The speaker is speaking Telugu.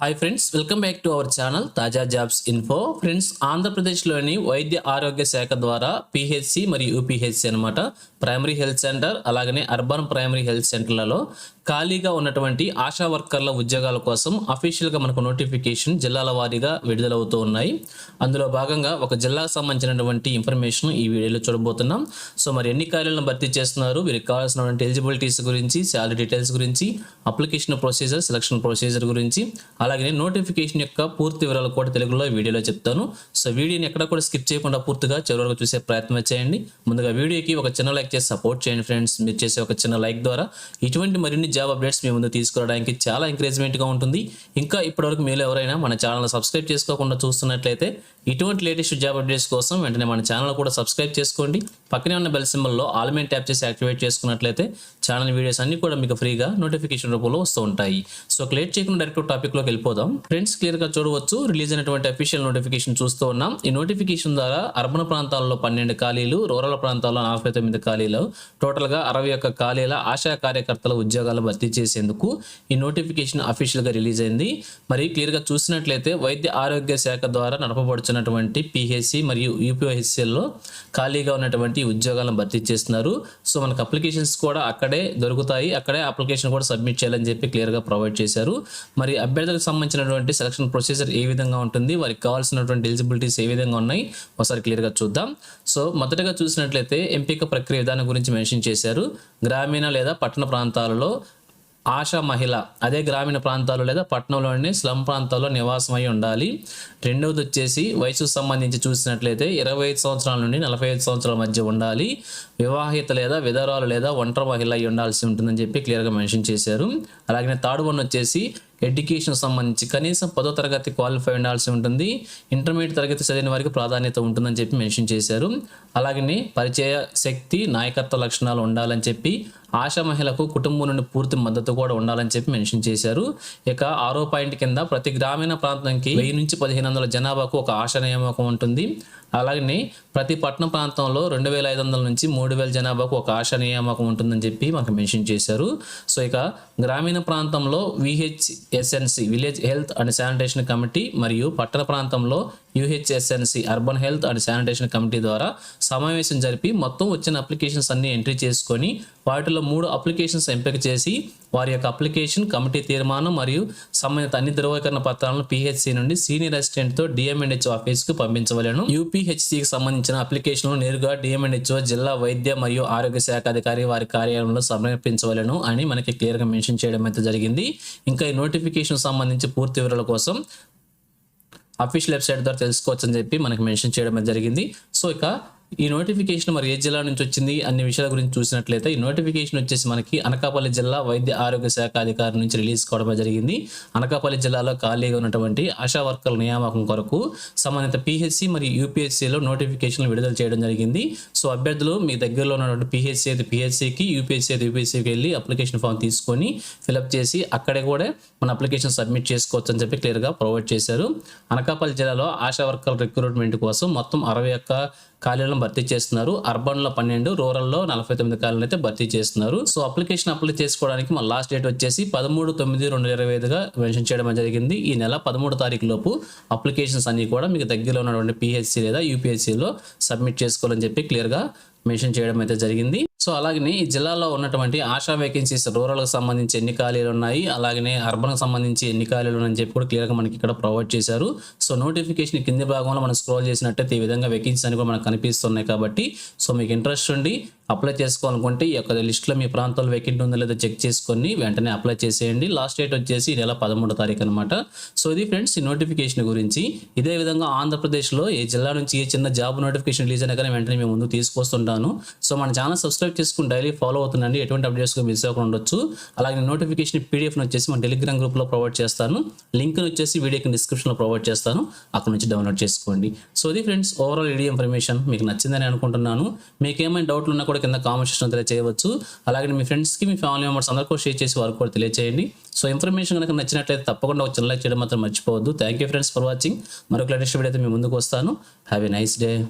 Hi friends welcome back to our channel తాజా జాబ్స్ ఇన్ఫో ఫ్రెండ్స్ ఆంధ్రప్రదేశ్లోని వైద్య ఆరోగ్య శాఖ ద్వారా పిహెచ్సి మరియు యూపీహెచ్సి అనమాట ప్రైమరీ హెల్త్ సెంటర్ అలాగనే అర్బన్ ప్రైమరీ హెల్త్ సెంటర్లలో ఖాళీగా ఉన్నటువంటి ఆశా వర్కర్ల ఉద్యోగాల కోసం అఫీషియల్గా మనకు నోటిఫికేషన్ జిల్లాల వారీగా విడుదలవుతూ ఉన్నాయి. అందులో భాగంగా ఒక జిల్లాకు సంబంధించినటువంటి ఇన్ఫర్మేషన్ ఈ వీడియోలో చూడబోతున్నాం. సో మరి ఎన్ని ఖాళీలను భర్తీ చేస్తున్నారు వీరికి కావాల్సినటువంటి ఎలిజిబిలిటీస్ గురించి శాలరీ డీటెయిల్స్ గురించి అప్లికేషన్ ప్రొసీజర్ సెలక్షన్ ప్రొసీజర్ గురించి అలాగే నోటిఫికేషన్ యొక్క పూర్తి వివరాలు కూడా తెలుగులో వీడియోలో చెప్తాను. సో వీడియోని ఎక్కడ కూడా స్కిప్ చేయకుండా పూర్తిగా చివరి చూసే ప్రయత్నం చేయండి. ముందుగా వీడియోకి ఒక చిన్న లైక్ చేసి సపోర్ట్ చేయండి ఫ్రెండ్స్. మీరు చేసే ఒక చిన్న లైక్ ద్వారా ఇటువంటి మరిన్ని జాబ్ అప్డేట్స్ మీ ముందు తీసుకురావడానికి చాలా ఎంకరేజ్మెంట్గా ఉంటుంది. ఇంకా ఇప్పటివరకు మీరు ఎవరైనా మన ఛానల్ సబ్స్క్రైబ్ చేసుకోకుండా చూస్తున్నట్లయితే ఇటువంటి లేటెస్ట్ జాబ్ అప్డేట్స్ కోసం వెంటనే మన ఛానల్ కూడా సబ్స్క్రైబ్ చేసుకోండి. పక్కనే ఉన్న బెల్ సింబల్లో ఆల్మెంట్ ట్యాప్ చేసి యాక్టివేట్ చేసుకున్నట్లయితే ఛానల్ వీడియోస్ అన్ని కూడా మీకు ఫ్రీగా నోటిఫికేషన్ రూపంలో వస్తూ ఉంటాయి. సో లేట్ చేయకుండా డైరెక్ట్ టాపిక్లోకి వెళ్ళిపోదాం. ఫ్రెండ్స్ క్లియర్గా చూడవచ్చు. రిలీజ్ అయినటువంటి అఫీషియల్ నోటిఫికేషన్ చూస్తూ ఉన్నాం. ఈ నోటిఫికేషన్ ద్వారా అర్బన్ ప్రాంతాల్లో పన్నెండు ఖాళీలు రూరల్ ప్రాంతాల్లో నలభై తొమ్మిది ఖాళీలు టోటల్గా అరవై ఒక్క ఖాళీల ఆశా కార్యకర్తల ఉద్యోగాలు భర్తీ చేసేందుకు ఈ నోటిఫికేషన్ అఫీషియల్గా రిలీజ్ అయింది. మరి క్లియర్గా చూసినట్లయితే వైద్య ఆరోగ్య శాఖ ద్వారా నడపబడుతున్నటువంటి పిహెచ్సి మరియు యూపీఓహెచ్సిఎల్లో ఖాళీగా ఉన్నటువంటి ఉద్యోగాలను భర్తీ చేస్తున్నారు. సో మనకు అప్లికేషన్స్ కూడా అక్కడే దొరుకుతాయి. అక్కడే అప్లికేషన్ కూడా సబ్మిట్ చేయాలని చెప్పి క్లియర్గా ప్రొవైడ్ చేశారు. మరి అభ్యర్థులకు సంబంధించినటువంటి సెలక్షన్ ప్రొసీజర్ ఏ విధంగా ఉంటుంది? వారికి కావాల్సినటువంటి ఎలిజిబిలిటీస్ ఏ విధంగా ఉన్నాయి? ఒకసారి క్లియర్గా చూద్దాం. సో మొదటగా చూసినట్లయితే ఎంపిక ప్రక్రియ విధానం గురించి మెన్షన్ చేశారు. గ్రామీణ లేదా పట్టణ ప్రాంతాలలో ఆశా మహిళ అదే గ్రామీణ ప్రాంతాలు లేదా పట్టణంలోని స్లమ్ ప్రాంతాల్లో నివాసం అయి ఉండాలి. రెండవది వచ్చేసి వయసుకు సంబంధించి చూసినట్లయితే ఇరవై ఐదు సంవత్సరాల నుండి నలభై ఐదు సంవత్సరాల మధ్య ఉండాలి. వివాహిత లేదా విధవరాలు లేదా ఒంటరి మహిళ అయి ఉండాల్సి ఉంటుందని చెప్పి క్లియర్గా మెన్షన్ చేశారు. అలాగే థర్డ్ వన్ వచ్చేసి ఎడ్యుకేషన్ సంబంధించి కనీసం పదో తరగతి క్వాలిఫై ఉండాల్సి ఉంటుంది. ఇంటర్మీడియట్ తరగతి చదివిన వారికి ప్రాధాన్యత ఉంటుందని చెప్పి మెన్షన్ చేశారు. అలాగనే పరిచయ శక్తి నాయకత్వ లక్షణాలు ఉండాలని చెప్పి ఆశా మహిళకు కుటుంబం నుండి పూర్తి మద్దతు కూడా ఉండాలని చెప్పి మెన్షన్ చేశారు. ఇక ఆరో పాయింట్ కింద ప్రతి గ్రామీణ ప్రాంతానికి వెయ్యి నుంచి పదిహేను వందల జనాభాకు ఒక ఆశ నియామకం ఉంటుంది. అలాగనే ప్రతి పట్టణ ప్రాంతంలో రెండు వేల ఐదు వందల నుంచి మూడు వేల జనాభాకు ఒక ఆశ నియామకం ఉంటుందని చెప్పి మనకు మెన్షన్ చేశారు. సో ఇక గ్రామీణ ప్రాంతంలో VHSNC village health and sanitation committee మరియు పట్టణ ప్రాంతంలో UHSNC urban health and sanitation committee ద్వారా సమావేశం జరిపి మొత్తం వచ్చిన అప్లికేషన్స్ అన్ని ఎంట్రీ చేసుకొని వాటిలో మూడు అప్లికేషన్స్ ఎంపిక చేసి వారి యొక్క అప్లికేషన్ కమిటీ తీర్మానం మరియు సంబంధిత అన్ని ధృవీకరణ పత్రాలను పిహెచ్సి నుండి సీనియర్ అసిస్టెంట్తో డిఎంఎన్హెచ్ఓ ఆఫీస్కు పంపించవలను. యూపీహెచ్సికి సంబంధించిన అప్లికేషన్లు నేరుగా డిఎంఎన్హెచ్ఓ జిల్లా వైద్య మరియు ఆరోగ్య శాఖ అధికారి వారి కార్యాలయంలో సమర్పించవలను అని మనకి క్లియర్గా మెన్షన్ చేయడం అయితే జరిగింది. ఇంకా ఈ నోటిఫికేషన్ సంబంధించి పూర్తి వివరాల కోసం అఫీషియల్ వెబ్సైట్ ద్వారా తెలుసుకోవచ్చు అని చెప్పి మనకి మెన్షన్ చేయడం జరిగింది. సో ఇక ఈ నోటిఫికేషన్ మరి ఏ జిల్లా నుంచి వచ్చింది అన్ని విషయాల గురించి చూసినట్లయితే ఈ నోటిఫికేషన్ వచ్చేసి మనకి అనకాపల్లి జిల్లా వైద్య ఆరోగ్య శాఖ అధికారి నుంచి రిలీజ్ కావడం జరిగింది. అనకాపల్లి జిల్లాలో ఖాళీగా ఉన్నటువంటి ఆశా వర్కర్ల నియామకం కొరకు సంబంధిత పిహెచ్సి మరియు యూపీఎస్సీలో నోటిఫికేషన్లు విడుదల చేయడం జరిగింది. సో అభ్యర్థులు మీ దగ్గరలో ఉన్నటువంటి పిహెచ్సి అయితే పిహెచ్సికి యూపీఎస్సీ అయితే యూపీఎస్సీకి వెళ్ళి అప్లికేషన్ ఫామ్ తీసుకొని ఫిలప్ చేసి అక్కడే కూడా మన అప్లికేషన్ సబ్మిట్ చేసుకోవచ్చు అని చెప్పి క్లియర్గా ప్రొవైడ్ చేశారు. అనకాపల్లి జిల్లాలో ఆశా వర్కర్ రిక్రూట్మెంట్ కోసం మొత్తం అరవై ఒక్క ఖాళీలను భర్తీ చేస్తున్నారు. అర్బన్లో పన్నెండు రూరల్లో నలభై తొమ్మిది ఖాళీలు అయితే భర్తీ చేస్తున్నారు. సో అప్లికేషన్ అప్లై చేసుకోవడానికి మన లాస్ట్ డేట్ వచ్చేసి పదమూడు తొమ్మిది రెండు ఇరవై ఐదుగా మెన్షన్ చేయడం జరిగింది. ఈ నెల పదమూడు తారీఖు లోపు అప్లికేషన్స్ అన్ని కూడా మీకు దగ్గరలో ఉన్నటువంటి పిహెచ్సి లేదా యూపీఎస్సీలో సబ్మిట్ చేసుకోవాలని చెప్పి క్లియర్గా మెన్షన్ చేయడం అయితే జరిగింది. సో అలాగనే ఈ జిల్లాలో ఉన్నటువంటి ఆశా వేకెన్సీస్ రూరల్కి సంబంధించి ఎన్ని ఖాళీలు ఉన్నాయి? అలాగనే అర్బన్కి సంబంధించి ఎన్ని ఖాళీలు ఉన్నాయని చెప్పి కూడా క్లియర్గా మనకి ఇక్కడ ప్రొవైడ్ చేశారు. సో నోటిఫికేషన్ కింది భాగంలో మనం స్క్రోల్ చేసినట్టయితే ఈ విధంగా వేకెన్సీస్ అని కూడా మనకు కనిపిస్తున్నాయి కాబట్టి సో మీకు ఇంట్రెస్ట్ ఉండి అప్లై చేసుకోవాలనుకుంటే ఈ యొక్క లిస్ట్లో మీ ప్రాంతంలో వెకెంట్ ఉందో లేదో చెక్ చేసుకొని వెంటనే అప్లై చేసేయండి. లాస్ట్ డేట్ వచ్చేసి నెల పదమూడో తారీఖు అనమాట సో ఇది ఫ్రెండ్స్ ఈ నోటిఫికేషన్ గురించి. ఇదే విధంగా ఆంధ్రప్రదేశ్లో ఏ జిల్లా నుంచి ఏ చిన్న జాబ్ నోటిఫికేషన్ రిలీజ్ అయినా కానీ వెంటనే మేము ముందు తీసుకొస్తుంటాను. సో మన ఛానల్ సబ్స్క్రైబ్ చేసుకుని డైలీ ఫాలో అవుతుందండి ఎటువంటి అప్డేట్స్ మిస్ అవ్వకుండా ఉండొచ్చు. అలాగే నోటిఫికేషన్ పీడిఎఫ్ని వచ్చేసి మన టెలిగ్రామ్ గ్రూప్లో ప్రొవైడ్ చేస్తాను. లింక్ వచ్చేసి వీడియోకి డిస్క్రిప్షన్లో ప్రొవైడ్ చేస్తాను. అక్కడ నుంచి డౌన్లోడ్ చేసుకోండి. సో ఇది ఫ్రెండ్స్ ఓవరాల్ వీడియో ఇన్ఫర్మేషన్ మీకు నచ్చిందని అనుకుంటున్నాను. మీకు ఏమైనా డౌట్లు ఉన్నా కూడా కూడా కింద కామెంట్ సెక్షన్ తెలియజేయవచ్చు అలాగే మీ ఫ్రెండ్స్కి మీ ఫ్యామిలీ మెంబర్స్ అందరికీ షేర్ చేసి వారికి కూడా తెలియజేయండి సో ఇన్ఫర్మేషన్ కనుక నచ్చినట్లయితే తప్పకుండా ఒక చిన్న లైక్ చేయడం మాత్రం మర్చిపోవద్దు. Thank you friends for watching మరొక లేటెస్ట్ వీడియో అయితే మీ ముందుకు వస్తాను. Have a nice day